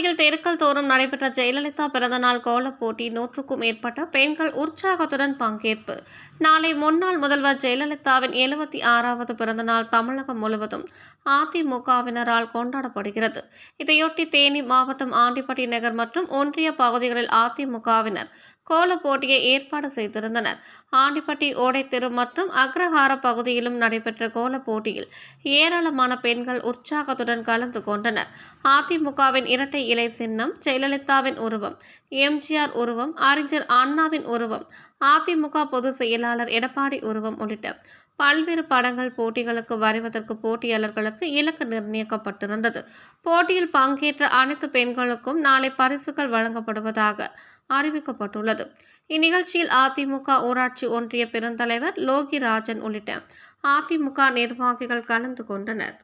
தெருக்கள் தோறும் நடைபெற்ற ஜெயலலிதா பிறந்தநாள் கோலப் போட்டி நூற்றுக்கும் மேற்பட்ட பெண்கள் உற்சாகத்துடன் பங்கேற்பு. நாளை முன்னாள் முதல்வர் ஜெயலலிதாவின் எழுபத்தி ஆறாவது பிறந்தநாள் தமிழகம் முழுவதும் அதிமுகவினரால் கொண்டாடப்படுகிறது. இதையொட்டி தேனி மாவட்டம் ஆண்டிப்பட்டி நகர் மற்றும் ஒன்றிய பகுதிகளில் அதிமுகவினர் கோலப் போட்டியை ஏற்பாடு செய்திருந்தனர். ஆண்டிப்பட்டி ஓடைத்தெரு மற்றும் அக்ரஹார பகுதியிலும் நடைபெற்ற கோலப் போட்டியில் ஏராளமான பெண்கள் உற்சாகத்துடன் கலந்து கொண்டனர். அதிமுகவின் இரட்டை இலை சின்னம் ஜெயலலிதாவின் உருவம் எம்ஜிஆர் உருவம் அறிஞர் அண்ணாவின் உருவம் அதிமுக பொதுச் செயலாளர் எடப்பாடி உருவம் உள்ளிட்ட பல்வேறு படங்கள் போட்டிகளுக்கு வரைவதற்கு போட்டியாளர்களுக்கு இலக்கு நிர்ணயிக்கப்பட்டிருந்தது. போட்டியில் பங்கேற்ற அனைத்து பெண்களுக்கும் நாளை பரிசுகள் வழங்கப்படுவதாக அறிவிக்கப்பட்டுள்ளது. இந்நிகழ்ச்சியில் அதிமுக ஊராட்சி ஒன்றிய பெருந்தலைவர் லோகி ராஜன் உள்ளிட்ட அதிமுக நிர்வாகிகள் கலந்து கொண்டனர்.